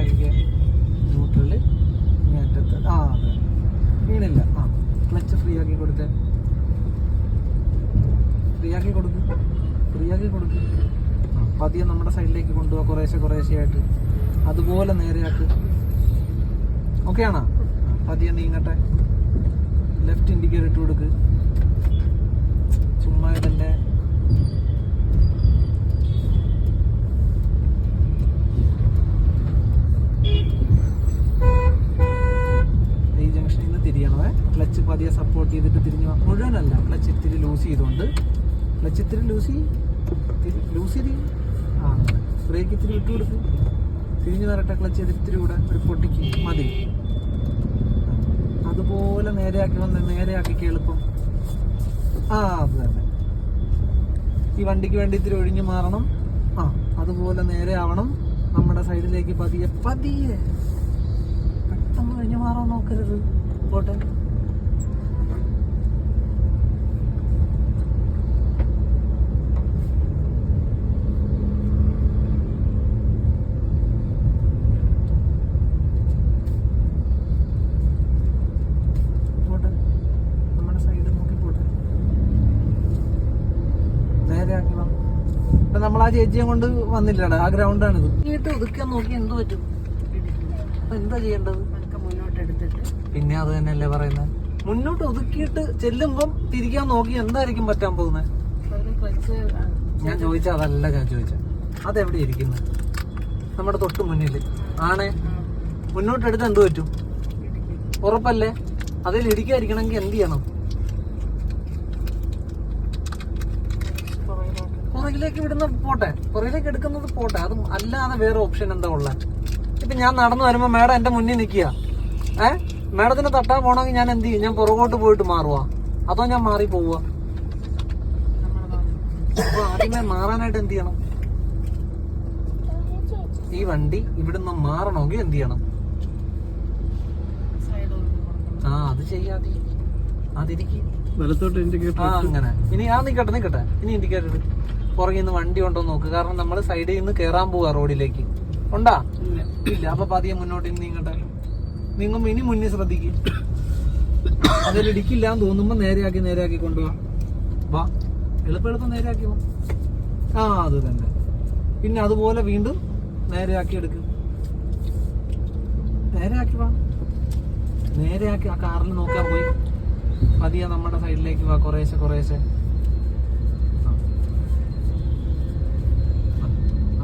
ആക്കിക്കുക neutral ഇനി അറ്റത്ത് ആ അതെ വീണില്ല ആ ക്ലച്ച് ഫ്രീ ആക്കി കൊടുത്തേ. ഫ്രീ ആക്കി കൊടുക്ക്. ഫ്രീ ആക്കി കൊടുക്ക്. പതിയെ നമ്മുടെ സൈഡിലേക്ക് കൊണ്ടുപോകാം കുറേശ്ശെ കുറേശ്ശെ ആയിട്ട്. അതുപോലെ നേരെയാക്ക്. ഓക്കെ ആണോ? പതിയെ നീങ്ങട്ടെ. ലെഫ്റ്റ് ഇൻഡിക്കേറ്റർ ഇട്ട് കൊടുക്ക്. ചുമ്മാ ഇടല്ലേ ഈ ജംഗ്ഷനിൽ നിന്ന് തിരിയണമേ ക്ലച്ച് സപ്പോർട്ട് ചെയ്തിട്ട് തിരിഞ്ഞു. മുഴുവനല്ല. ക്ലച്ച് ഇത്തിരി ലൂസ് ചെയ്തുകൊണ്ട് ക്ലച്ച് ഇത്തിരി ലൂസ്? ലൂസ് ചെയ്ത് ആ ബ്രേക്ക് ഇത്തിരി ഇട്ട് കൊടുക്കും. തിരിഞ്ഞു വരട്ടെ ക്ലച്ച് ചെയ്ത് ഇത്തിരി കൂടെ ഒരു പൊട്ടിക്ക്. മതി. അതുപോലെ നേരെയാക്കി വന്ന് നേരെയാക്കി എളുപ്പം. ആ അത് തന്നെ. ഈ വണ്ടിക്ക് വേണ്ടി ഇത്തിരി ഒഴിഞ്ഞു മാറണം. ആ അതുപോലെ നേരെ ആവണം. നമ്മുടെ സൈഡിലേക്ക് പതിയെ പതിയെ. പെട്ടെന്ന് ഒഴിഞ്ഞു മാറാൻ നോക്കരുത്. പോട്ടെ നമ്മുടെ സൈഡ് നോക്കി പോട്ടെ വാ ഇപ്പൊ നമ്മൾ ആ ചേച്ചിയെ കൊണ്ട് വന്നില്ലടാ ആ ഗ്രൗണ്ടാണിത്. വീട്ട് ഒതുക്കാൻ നോക്കി എന്ത് പറ്റും. എന്താ ചെയ്യേണ്ടത്? മുന്നോട്ട് എടുത്തിട്ട്. പിന്നെ അത് തന്നെയല്ലേ പറയുന്നത് മുന്നോട്ട് ഒതുക്കിയിട്ട് ചെല്ലുമ്പം തിരിക്കാൻ നോക്കി എന്തായിരിക്കും പറ്റാൻ പോകുന്നത് ഞാൻ ചോദിച്ച അതല്ല ഞാൻ ചോദിച്ച. അതെവിടെ ഇരിക്കുന്നത് നമ്മുടെ തൊട്ട് മുന്നിൽ ആണേ. മുന്നോട്ട് എടുത്ത് എന്ത് പറ്റും? ഉറപ്പല്ലേ? അതിൽ ഇടിക്കാതിരിക്കണമെങ്കിൽ എന്ത് ചെയ്യണം? പുറകിലേക്ക് വിടുന്ന പോട്ടെ. പുറകിലേക്ക് എടുക്കുന്നത് പോട്ടെ. അത് അല്ലാതെ വേറെ ഓപ്ഷൻ എന്താ ഉള്ളത് ഇപ്പൊ ഞാൻ നടന്നു വരുമ്പോ മേഡം എന്റെ മുന്നിൽ നിൽക്കുക. ഏ? മേഡത്തിന് തട്ടാ പോണെങ്കിൽ ഞാൻ എന്ത് ചെയ്യും? ഞാൻ പുറകോട്ട് പോയിട്ട് മാറുവാ. അതോ ഞാൻ മാറി പോവുക അപ്പൊ ആദ്യമേ മാറാനായിട്ട് എന്ത് ചെയ്യണം? ഈ വണ്ടി ഇവിടുന്ന് മാറണമെങ്കിൽ എന്ത് ചെയ്യണം? ആ അത് ചെയ്യാതെ അതിരിക്കും വലത്തോട്ട് ഇൻഡിക്കേറ്റർ ആ അങ്ങനെ. ഇനി ആ നിക്കട്ടെ നിക്കട്ടെ. ഇനി ഇൻഡിക്കേറ്റർ പുറകിൽ നിന്ന് വണ്ടി ഉണ്ടോ നോക്ക്. കാരണം നമ്മൾ സൈഡിൽ നിന്ന് കയറാൻ പോവാ റോഡിലേക്ക്. ഉണ്ടാ? ഇല്ല. അപ്പൊ പതിയെ മുന്നോട്ട് നീങ്ങട്ടെ. നീങ്ങുമ്പോ ഇനി മുന്നേ ശ്രദ്ധിക്കും. അതിൽ ഇടിക്കില്ല എന്ന് തോന്നുമ്പോ നേരെയാക്കി നേരെയാക്കി കൊണ്ടുപോവാ വാ. എളുപ്പം എളുപ്പം നേരെയാക്കി വാ ആ അത് തന്നെ. പിന്നെ അതുപോലെ വീണ്ടും നേരെയാക്കി എടുക്കും. നേരെയാക്കി വാ. നേരെയാക്കി ആ കാറിൽ നോക്കാൻ പോയി. പതിയെ നമ്മുടെ സൈഡിലേക്ക് വാ കുറേശ്ശെ കുറേശ്ശെ.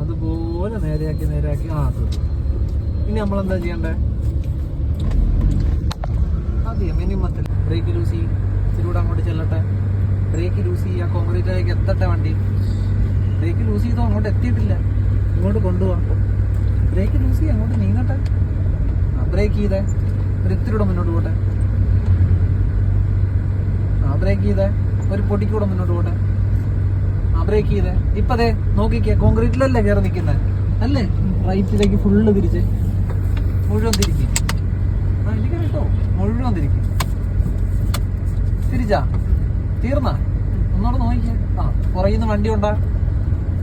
അതുപോലെ നേരെയാക്കി നേരെയാക്കി. ആ ഇനി നമ്മൾ എന്താ ചെയ്യണ്ടേ? അതെ മിനിമത്തിൽ ബ്രേക്ക് ലൂസ് ചെയ്യും ഇച്ചിരൂടെ അങ്ങോട്ട് ചെല്ലട്ടെ. ബ്രേക്ക് ലൂസ് ചെയ്യുക കോൺക്രീറ്റിലേക്ക് എത്തട്ടെ വണ്ടി. ബ്രേക്ക് ലൂസ് ചെയ്തോ അങ്ങോട്ട് എത്തിയിട്ടില്ല. ഇങ്ങോട്ട് കൊണ്ടുപോകാം ബ്രേക്ക് ലൂസ് ചെയ്യുക അങ്ങോട്ട് നീങ്ങട്ടെ. ബ്രേക്ക് ചെയ്തേ. ഒരു ഇത്തിരി മുന്നോട്ട് പോട്ടെ. ബ്രേക്ക് ചെയ്തേ. ഒരു പൊടിക്കൂടെ മുന്നോട്ട് പോട്ടെ. ആ ബ്രേക്ക് ചെയ്തേ. ഇപ്പൊ അതെ നോക്കിക്കേ കോൺക്രീറ്റിലല്ലേ കയറി നിൽക്കുന്നത് അല്ലേ? റൈറ്റിലേക്ക് ഫുള്ള് തിരിച്ച്. മുഴുവൻ തിരിക്കും. ആ എനിക്ക് കേട്ടോ. മുഴുവൻ തിരിക്കും. തിരിച്ചാ? തീർന്ന? ഒന്നോട് നോക്കിക്കേ. ആ പുറകിൽ നിന്ന് വണ്ടി ഉണ്ടാ?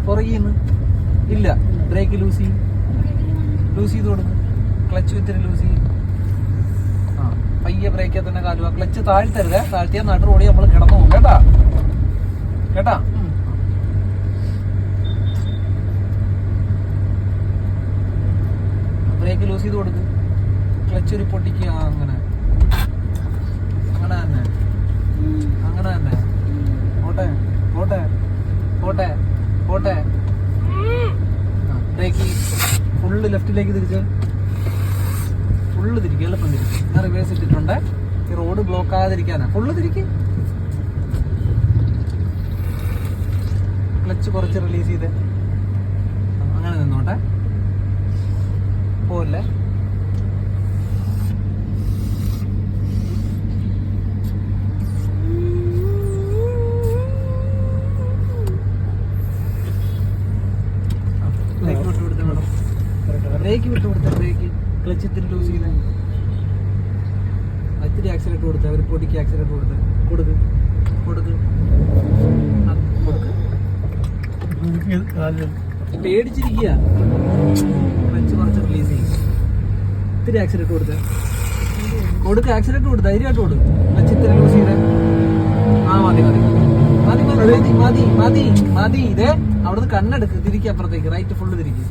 പുറകിൽ നിന്ന് ഇല്ല. ബ്രേക്ക് ലൂസ് ചെയ്യും. ലൂസ് ചെയ്ത് കൊടുക്കും. ക്ലച്ച് വിത്തിരി ലൂസ് ചെയ്യും. പയ്യെ ബ്രേക്കിൽ തന്നെ കാലുക ക്ലച്ച് താഴ്ത്തരുത്. താഴ്ത്തിയ നടു ഓടി നമ്മൾ കിടന്നു പോകും. കേട്ടാ? കേട്ടാ? ബ്രേക്ക് ലൂസ് ചെയ്ത് കൊടുക്ക്. ക്ലച്ച് ഒരു പൊട്ടിക്കുക അങ്ങനെ. അങ്ങനെ തന്നെ. അങ്ങനെ തന്നെ. പോട്ടെ പോട്ടെ പോട്ടെ പോട്ടെ. ബ്രേക്ക് ഫുള്ള് ലെഫ്റ്റിലേക്ക് തിരിച്ച്. ഫുള്ള് തിരിക്കുക എളുപ്പം തിരിക്കും ഞാൻ റിവേഴ്സ് ഇട്ടിട്ടുണ്ട്. ഈ റോഡ് ബ്ലോക്ക് ആകാതിരിക്കാനാ ഫുള്ള് തിരിക്കും ക്ലച്ച് കുറച്ച് റിലീസ് ചെയ്ത്. അങ്ങനെ നിന്നോട്ടെ. പോലെ ബ്രേക്ക് വിട്ട് കൊടുത്ത ബ്രേക്ക് ക്ലച്ച് ഇത്തിരി ലൂസ് ചെയ്യുന്നത് ഇത്തിരി ആക്സിലേറ്റ് കൊടുത്ത. ഒരു പൊടിക്ക് ആക്സിലേറ്റ് കൊടുത്ത. കൊടുക്ക്. കൊടുക്ക്. കൊടുക്ക്. പേടിച്ചിരിക്കുക. ക്ലച്ച് കുറച്ച് റിലീസ് ചെയ്യും. ഇത്തിരി ആക്സിലേറ്റ് കൊടുത്ത. കൊടുക്ക് ആക്സിലേറ്റ് കൊടുത്ത ധൈര്യമായിട്ട് കൊടുക്ക്. ക്ലച്ച് ഇത്തിരി ലൂസ് ചെയ്ത. ആ മതി മതി. മതി മതി മതി മതി മതി. ഇതേ അവിടുന്ന് കണ്ണെടുക്ക്. തിരിക്കുക അപ്പുറത്തേക്ക്. റൈറ്റ് ഫുള്ള് തിരിക്കും.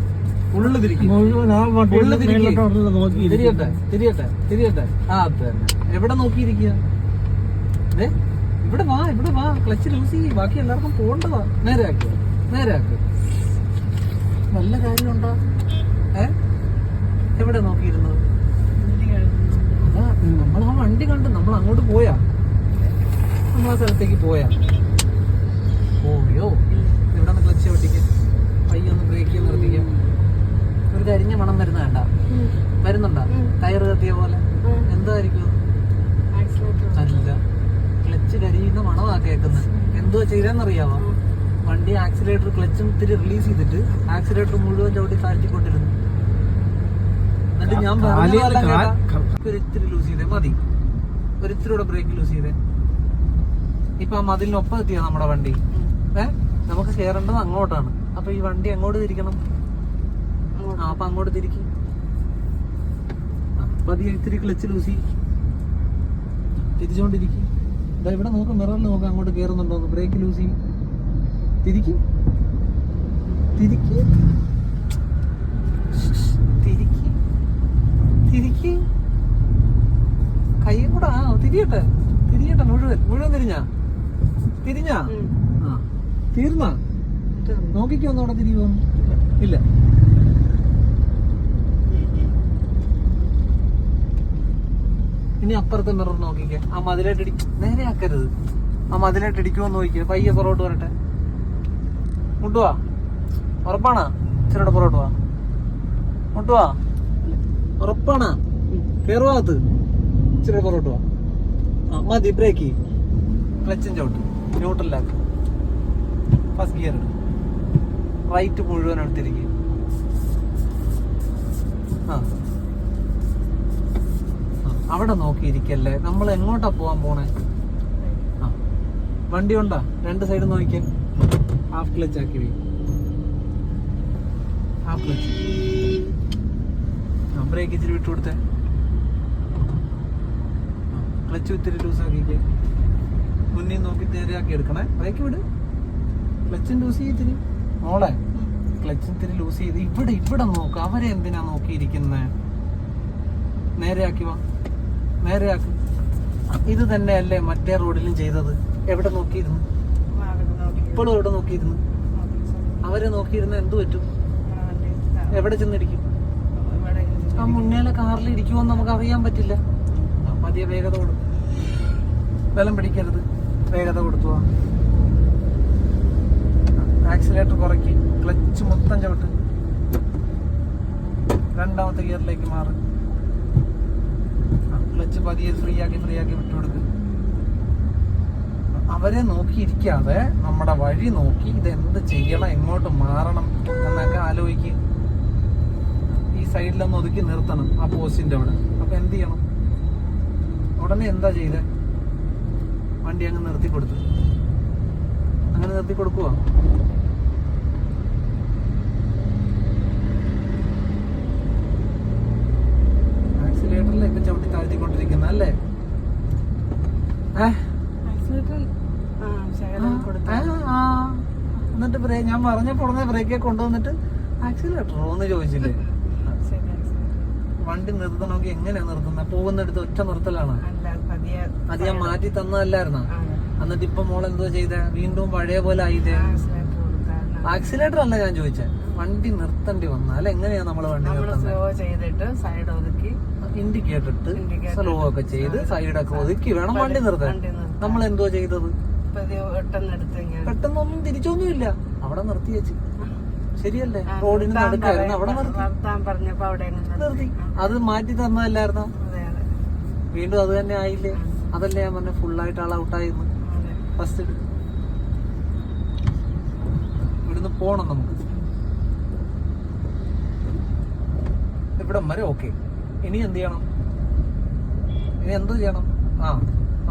തിരിയട്ടെ തിരിയട്ടെ തിരിയട്ടെ. ആ അത് തന്നെ. എവിടെ നോക്കിയിരിക്കുക? ഇവിടെ വാ ഇവിടെ വാ. ക്ലച്ച് ലൂസ് ചെയ്യ്. ബാക്കി എല്ലാവർക്കും പോണ്ടതാ. നേരെ ആക്കുക നേരെ ആക്കുക നല്ല കാര്യമുണ്ടോ? ഏ? എവിടെ നോക്കിയിരുന്നത് നമ്മൾ ആ വണ്ടി കണ്ട് നമ്മൾ അങ്ങോട്ട് പോയാ. നമ്മൾ ആ സ്ഥലത്തേക്ക് പോയോ ഇവിടെ നിന്ന് ക്ലച്ച് ഒട്ടിക്കാൻ പയ്യൊന്ന് ബ്രേക്ക് ചെയ്ത് നിർത്തിക്കാം ഒരു കരിഞ്ഞ മണം വരുന്ന വേണ്ട വരുന്നുണ്ടോ ടയർ കത്തിയ പോലെ എന്തായിരിക്കും അല്ല ക്ലച്ച് കരിയുന്ന മണമാ കേൾക്കുന്നത് എന്തോ ചെയ്തെന്നറിയാവോ വണ്ടി ആക്സിലേറ്റർ ക്ലച്ചും ഇത്തിരി റിലീസ് ചെയ്തിട്ട് ആക്സിലേറ്റർ മുഴുവൻ ചവിട്ടി താഴ്ത്തിക്കൊണ്ടിരുന്നു. എന്നിട്ട് ഞാൻ ഒരിത്തിരി ലൂസ് ചെയ്തേ മതി. ഒരു ഇത്തിരി കൂടെ ബ്രേക്ക് ലൂസ് ചെയ്തേ. ഇപ്പൊ ആ മതിലിനൊപ്പം എത്തിയ നമ്മുടെ വണ്ടി? ഏ? നമുക്ക് കയറേണ്ടത് അങ്ങോട്ടാണ്. അപ്പൊ ഈ വണ്ടി അങ്ങോട്ട് തിരിക്കണം. ആ അപ്പൊ അങ്ങോട്ട് തിരിക്കും. പതിയെ ഇത്തിരി ക്ലച്ച് ലൂസി തിരിച്ചോണ്ടിരിക്കും. ഇവിടെ നോക്കാം മിററിൽ നോക്കാം അങ്ങോട്ട് കയറുന്നുണ്ടോ ബ്രേക്ക് ലൂസി തിരിക്കും? തിരിക്ക്? തിരിക്ക്? തിരിക്ക്? കൈയും കൂടെ ആ തിരിയട്ടെ. തിരിയട്ടെ മുഴുവൻ. മുഴുവൻ തിരിഞ്ഞാ? തിരിഞ്ഞാ? ആ. തീർന്നാ? നോക്കിക്കോ ഒന്നവിടെ തിരിയുമോ ഇല്ല. ഇനി അപ്പുറത്തെ മിറർ നോക്കിക്കേ. ആ മതിലായിട്ട് ഇടി നേരെ ആക്കരുത് ആ മതിലായിട്ട് ഇടിക്കുമെന്ന് നോക്കിക്കേ. പയ്യെ പുറകോട്ട് വരട്ടെ. മുട്ടുവാ. ഉറപ്പാണ്? ഇച്ചിരിയുടെ പുറകോട്ട് വാ. മുട്ടുവാ. ഉറപ്പാണ്? കയറുവാകത്ത് ഇച്ചിരി പുറകോട്ട് വാ. ആ മതി ബ്രേക്ക് ക്ലച്ചും ചവിട്ട് ന്യൂട്രലാക്ക് ഫസ്റ്റ് ഗിയർ റൈറ്റ് മുഴുവൻ എടുത്തിരിക്കുക ആ, അവിടെ നോക്കിയിരിക്കല്ലേ? നമ്മൾ എങ്ങോട്ടാ പോവാൻ പോണേ? ആ. വണ്ടി ഉണ്ടോ? രണ്ട് സൈഡ് നോക്കിയാൽ ഹാഫ് ക്ലച്ച് ആക്കി വയ്ക്കും. ഹാഫ് ക്ലച്ച് ബ്രേക്ക് ഇച്ചിരി വിട്ടു കൊടുത്തേ. ക്ലച്ച് ഇത്തിരി ലൂസ് ആക്കിക്കേ മുന്നിൽ നോക്കി നേരെയാക്കി എടുക്കണേ. ബ്രേക്ക് വിട് ക്ലച്ചും ലൂസ് ചെയ്ത് ഇത്തിരി. മോളെ ക്ലച്ചും ഇത്തിരി ലൂസ് ചെയ്ത് ഇവിടെ ഇവിടെ നോക്ക്. അവരെ എന്തിനാ നോക്കിയിരിക്കുന്നേ? നേരെയാക്കി വാ. നേരെയാക്ക് ഇത് തന്നെയല്ലേ മറ്റേ റോഡിലും ചെയ്തത്. എവിടെ നോക്കിയിരുന്നു? ഇപ്പോഴും എവിടെ നോക്കിയിരുന്നു? അവരെ നോക്കിയിരുന്ന എന്തു പറ്റും? എവിടെ ചെന്നിരിക്കും? ആ മുന്നേലെ കാറിൽ ഇരിക്കുമോന്ന് നമുക്ക് അറിയാൻ പറ്റില്ല. പതിയെ വേഗത കൊടുക്കും ബലം പിടിക്കരുത്. വേഗത കൊടുത്തു ആക്സിലേറ്റർ കുറയ്ക്ക്. ക്ലച്ച് മൊത്തം ചവിട്ട്. രണ്ടാമത്തെ ഗിയറിലേക്ക് മാറ്. ക്ലച്ച് പതിയെ ഫ്രീ ആക്കി ഫ്രീ ആക്കി വിട്ടുകൊടുക്ക്. അവരെ നോക്കിയിരിക്കാതെ നമ്മുടെ വഴി നോക്കി ഇത് എന്ത് ചെയ്യണം എങ്ങോട്ട് മാറണം എന്നൊക്കെ ആലോചിക്കുക ഈ സൈഡിലൊന്ന് ഒതുക്കി നിർത്തണം ആ പോസ്റ്റിന്റെ അവിടെ. അപ്പൊ എന്ത് ചെയ്യണം? ഉടനെ എന്താ ചെയ്തേ? വണ്ടി അങ്ങ് നിർത്തി കൊടുത്തു അങ്ങനെ നിർത്തി കൊടുക്കുക ആക്സിലേറ്ററിലൊക്കെ ചവിട്ടി താഴ്ത്തിക്കൊണ്ടിരിക്കുന്ന അല്ലേ ഏഹ് ആ, ആ. എന്നിട്ട് ബ്രേക്ക് ഞാൻ പറഞ്ഞപ്പോ ഉടനെ ബ്രേക്കെ കൊണ്ടുവന്നിട്ട് ആക്സിലേറ്ററോ എന്ന് ചോദിച്ചില്ലേ? വണ്ടി നിർത്തണമെങ്കിൽ എങ്ങനെയാ നിർത്തുന്നത് പോകുന്നിടത്ത് ഒറ്റ നിർത്തലാണ്. അത് ഞാൻ മാറ്റി തന്നതല്ലായിരുന്ന? എന്നിട്ട് ഇപ്പൊ മോൾ എന്തോ ചെയ്തേ? വീണ്ടും പഴയ പോലെ ആയില്ലേ? ആക്സിലേറ്റർ അല്ല ഞാൻ ചോദിച്ചേ. വണ്ടി നിർത്തേണ്ടി വന്നാൽ എങ്ങനെയാ നമ്മൾ വണ്ടി നിർത്തുന്നത് ഇൻഡിക്കേറ്റർ ഇട്ട് സ്ലോ ഒക്കെ ചെയ്ത് സൈഡൊക്കെ ഒതുക്കി വേണം വണ്ടി നിർത്താൻ. നമ്മൾ എന്തോ ചെയ്തത്? പെട്ടെന്നൊന്നും തിരിച്ചൊന്നുമില്ല. അവിടെ നിർത്തി വെച്ച്. ശരിയല്ലേ? റോഡിന് നടക്കായിരുന്നു. അവിടെ നിർത്തി. അത് മാറ്റി തന്നതല്ലായിരുന്നോ. വീണ്ടും അത് തന്നെ ആയില്ലേ? അതല്ലേ ഞാൻ പറഞ്ഞ ഫുള്ളായിട്ട് ആൾ ഔട്ടായിരുന്നു. ഫസ്റ്റ് ഇവിടുന്ന് പോണം നമുക്ക്. ഇവിടം വരെ ഓക്കെ ഇനി എന്ത് ചെയ്യണം? ഇനി എന്ത് ചെയ്യണം? ആ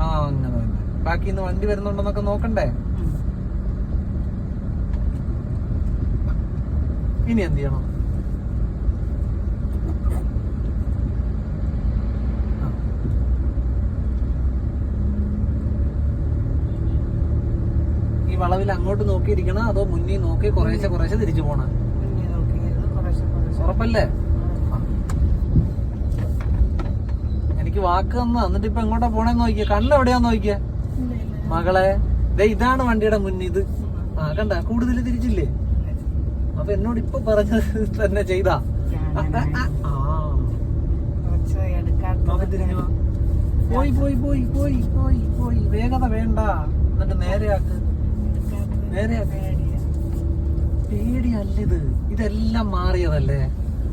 ആ അങ്ങനെ തന്നെ. ബാക്കി ഇന്ന് വണ്ടി വരുന്നുണ്ടെന്നൊക്കെ നോക്കണ്ടേ? ഇനി എന്ത് ചെയ്യണം? ഈ വളവിൽ അങ്ങോട്ട് നോക്കിയിരിക്കണം അതോ മുന്നിൽ നോക്കി കുറേശ്ശെ കുറേശ്ശെ തിരിച്ചു പോണം? ഉറപ്പല്ലേ? എനിക്ക് വാക്ക് തന്ന എന്നിട്ട് ഇപ്പൊ എങ്ങോട്ടാ പോണേന്ന് നോക്കിയ? കണ്ണെവിടെയാന്ന് നോക്കിയ? മകളെ ഇതാണ് വണ്ടിയുടെ മുന്നിത്. ആ കണ്ട കൂടുതൽ തിരിച്ചില്ലേ? അപ്പൊ എന്നോട് ഇപ്പൊ പറഞ്ഞത് തന്നെ ചെയ്താ. പോയി പോയി പോയി പോയി പോയി പോയി. വേഗത വേണ്ട. എന്നിട്ട് നേരെയാക്ക് നേരെയാക്ക് പേടിയല്ലിത്. ഇതെല്ലാം മാറിയതല്ലേ?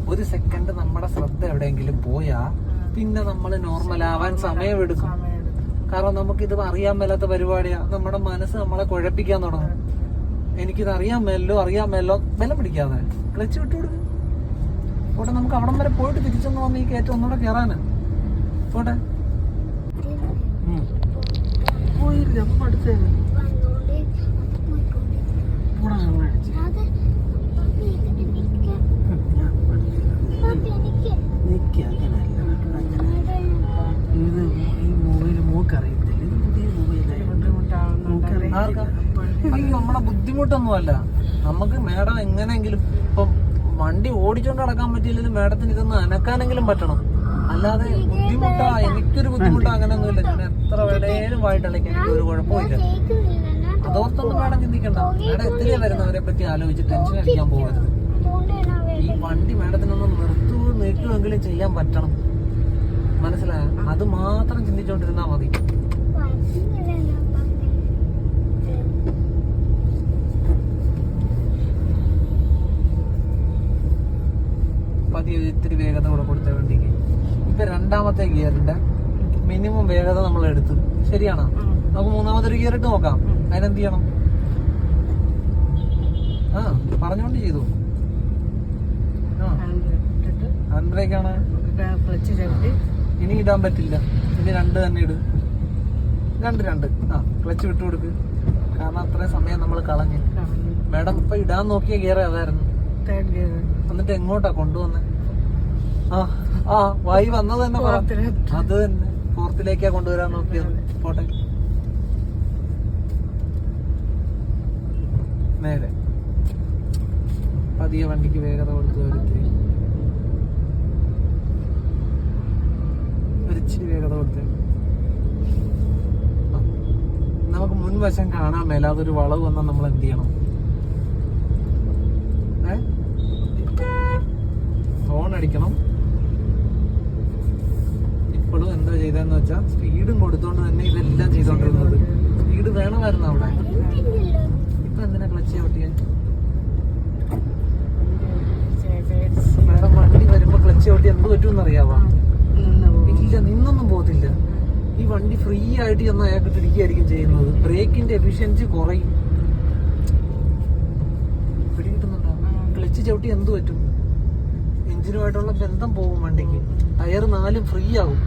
ഒരു സെക്കൻഡ് നമ്മുടെ ശ്രദ്ധ എവിടെയെങ്കിലും പോയാ പിന്നെ നമ്മൾ നോർമൽ ആവാൻ സമയമെടുക്കും. കാരണം നമുക്കിത് അറിയാൻ മേലാത്ത പരിപാടിയാ. നമ്മുടെ മനസ്സ് നമ്മളെ കുഴപ്പിക്കാൻ തുടങ്ങും. എനിക്കിത് അറിയാൻ മേലോ അറിയാൻ മേലോ ബലം പിടിക്കാതെ ക്ലച്ച് വിട്ടു കൊടുക്കും പോട്ടെ നമുക്ക് അവിടം വരെ പോയിട്ട് തിരിച്ചെന്ന് വന്ന് ഈ കയറ്റം ഒന്നുകൂടെ കയറാന് പോട്ടെ. പോടാ, അങ്ങ് അടിച്ച്. നിക്ക് അങ്ങനെയല്ല, അങ്ങനെ. ഇത് ഈ മൊബൈൽ മൂക്കറിയത്തില്ല ഇത് പുതിയ മൊബൈലായി ആർക്കാ? നമ്മളെ ബുദ്ധിമുട്ടൊന്നുമല്ല. നമുക്ക് മേഡം എങ്ങനെയെങ്കിലും ഇപ്പം വണ്ടി ഓടിച്ചോണ്ട് നടക്കാൻ പറ്റിയില്ലെങ്കിലും മേഡത്തിന് ഇതൊന്ന് അനക്കാനെങ്കിലും പറ്റണം. അല്ലാതെ ബുദ്ധിമുട്ടാ എനിക്കൊരു ബുദ്ധിമുട്ടാ അങ്ങനെയൊന്നുമില്ല. ഞാൻ എത്ര വേടേലും വായിട്ടളിക്കാൻ എനിക്ക് ഒരു കുഴപ്പമില്ല അതോർത്തൊന്നും മേഡം ചിന്തിക്കണ്ട. മേഡം എത്തിരിയാ വരുന്നവരെ പറ്റി ആലോചിച്ച് ടെൻഷൻ അടിക്കാൻ പോകരുത്. ഈ വണ്ടി മേഡത്തിനൊന്ന് നിർത്തുകയോ നീട്ടുമെങ്കിലും ചെയ്യാൻ പറ്റണം. മനസ്സിലായ? അത് മാത്രം ചിന്തിച്ചോണ്ടിരുന്നാ മതി പതിയെ ഇത്തിരി വേഗത കൂടെ കൊടുത്ത വണ്ടിക്ക്. ഇപ്പൊ രണ്ടാമത്തെ ഗിയറിന്റെ മിനിമം വേഗത നമ്മൾ എടുത്തു. ശരിയാണോ? നമുക്ക് മൂന്നാമത്തെ ഒരു ഗിയർ ഇട്ട് നോക്കാം. അതിനെന്ത് ചെയ്യണം? ആ പറഞ്ഞോണ്ട് ചെയ്തു. ആണ് ഇനി ഇടാൻ പറ്റില്ല. ഇനി രണ്ട് തന്നെ ഇട്. രണ്ട് രണ്ട്. ആ ക്ലച്ച് വിട്ടു കൊടുക്ക്. കാരണം അത്രയും സമയം നമ്മൾ കളഞ്ഞു. മാഡം ഇപ്പൊ ഇടാൻ നോക്കിയ ഗിയർ ഏതായിരുന്നു? എന്നിട്ട് എങ്ങോട്ടാ കൊണ്ടുവന്നെ? ആ വായി വന്നത് തന്നെ അത് തന്നെ. ഫോർത്തിലേക്കാ കൊണ്ടുവരാൻ നോക്കിയത്. പോട്ടെ. നേരെ പതിയെ വണ്ടിക്ക് വേഗത കൊടുത്ത് വരുത്തി. ഒരിച്ചിരി വേഗത കൊടുത്ത്. നമുക്ക് മുൻവശം കാണാൻ മേലാതെ ഒരു വളവ് വന്നാൽ നമ്മൾ എന്ത് ചെയ്യണം? ഏ? ഹോൺ അടിക്കണം. എന്താ ചെയ്തതെന്ന് വെച്ചാൽ സ്പീഡും കൊടുത്തോണ്ട് തന്നെ ഇതെല്ലാം ചെയ്തോണ്ടിരുന്നത്. സ്പീഡ് വേണമായിരുന്നു അവിടെ. ഇപ്പൊ എന്തിനാ ക്ലച്ച് ചവിട്ടിയാൽ വണ്ടി വരുമ്പോ ക്ലച്ച് ചവിട്ടി എന്ത് പറ്റുമെന്ന് അറിയാവാ? ഇല്ല നിന്നൊന്നും പോകത്തില്ല. ഈ വണ്ടി ഫ്രീ ആയിട്ട് ചെന്ന് അയാൾക്ക് തിരിക്കുകയായിരിക്കും ചെയ്യുന്നത്. ബ്രേക്കിന്റെ എഫിഷ്യൻസി കുറയും. ക്ലച്ച് ചവിട്ടി എന്ത് പറ്റും? എഞ്ചിനുമായിട്ടുള്ള ബന്ധം പോകും വണ്ടിക്ക്. ടയർ നാലും ഫ്രീ ആകും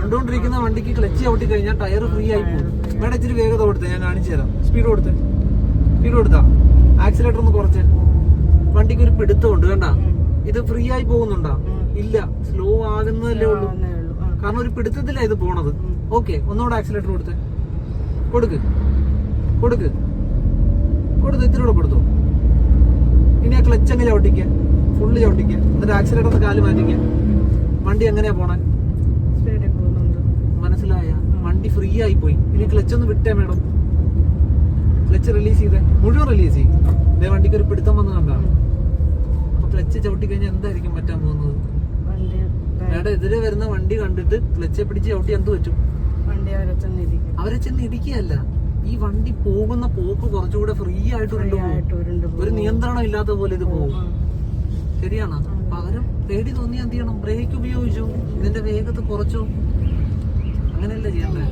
ഉരുണ്ടോണ്ടിരിക്കുന്ന വണ്ടിക്ക് ക്ലച്ച് ചവിട്ടി കഴിഞ്ഞാൽ ടയർ ഫ്രീ ആയി പോകും. മേഡം ഇച്ചിരി വേഗത കൊടുത്തേ ഞാൻ കാണിച്ചു തരാം. സ്പീഡ് കൊടുത്തേ. സ്പീഡ് കൊടുത്താ. ആക്സിലേറ്റർ ഒന്ന് കുറച്ച്. വണ്ടിക്ക് ഒരു പിടുത്തമുണ്ട് കണ്ട? ഇത് ഫ്രീ ആയി പോകുന്നുണ്ടോ? ഇല്ല. സ്ലോ ആകുന്നതല്ലേ ഉള്ളൂ. കാരണം ഒരു പിടുത്തത്തില്ല ഇത് പോണത്. ഓക്കെ ഒന്നുകൂടെ ആക്സിലേറ്റർ കൊടുത്തേ. കൊടുക്ക്. കൊടുക്ക്. കൊടുത്ത് ഇത്തിരി കൂടെ കൊടുത്തു. ഇനി ആ ക്ലച്ച് അങ്ങ് ചവിട്ടിക്ക. ഫുള്ള് ചവിട്ടിക്കുക എന്നിട്ട് ആക്സിലേറ്റർ ഒന്ന് കാൽ മാറ്റിക്കുക വണ്ടി എങ്ങനെയാ പോണേ സ്പീഡിൽ പോകുന്നുണ്ട് മനസ്സിലായ ഫ്രീ ആയി പോയി. ഇനി ക്ലച്ച് ഒന്ന് വിട്ടേ മേഡം. ക്ലച്ച് റിലീസ് ചെയ്തേ. മുഴുവൻ റിലീസ് ചെയ്യും. ഇതേ വണ്ടിക്ക് ഒരു പിടുത്തം വന്നു കണ്ടാണ്. അപ്പൊ ക്ലച്ച് ചവിട്ടി കഴിഞ്ഞാൽ എന്തായിരിക്കും പറ്റാൻ പോകുന്നത്? മേഡം എതിരെ വരുന്ന വണ്ടി കണ്ടിട്ട് ക്ലച്ച് പിടിച്ച് ചവിട്ടി എന്ത് പറ്റും? അവരെ ചെന്ന് ഇടിക്കുകയല്ല ഈ വണ്ടി പോകുന്ന പോക്ക് കുറച്ചുകൂടെ ഫ്രീ ആയിട്ട് ഒരു നിയന്ത്രണം ഇല്ലാത്ത പോലെ ഇത് പോകും പോകും. ശരിയാണ്. പകരം പേടി തോന്നിയാൽ എന്ത് ചെയ്യണം? ബ്രേക്ക് ഉപയോഗിച്ചു? ഇതിന്റെ വേഗത കുറച്ചു? അങ്ങനെയല്ലേ ചെയ്യണ്ടേ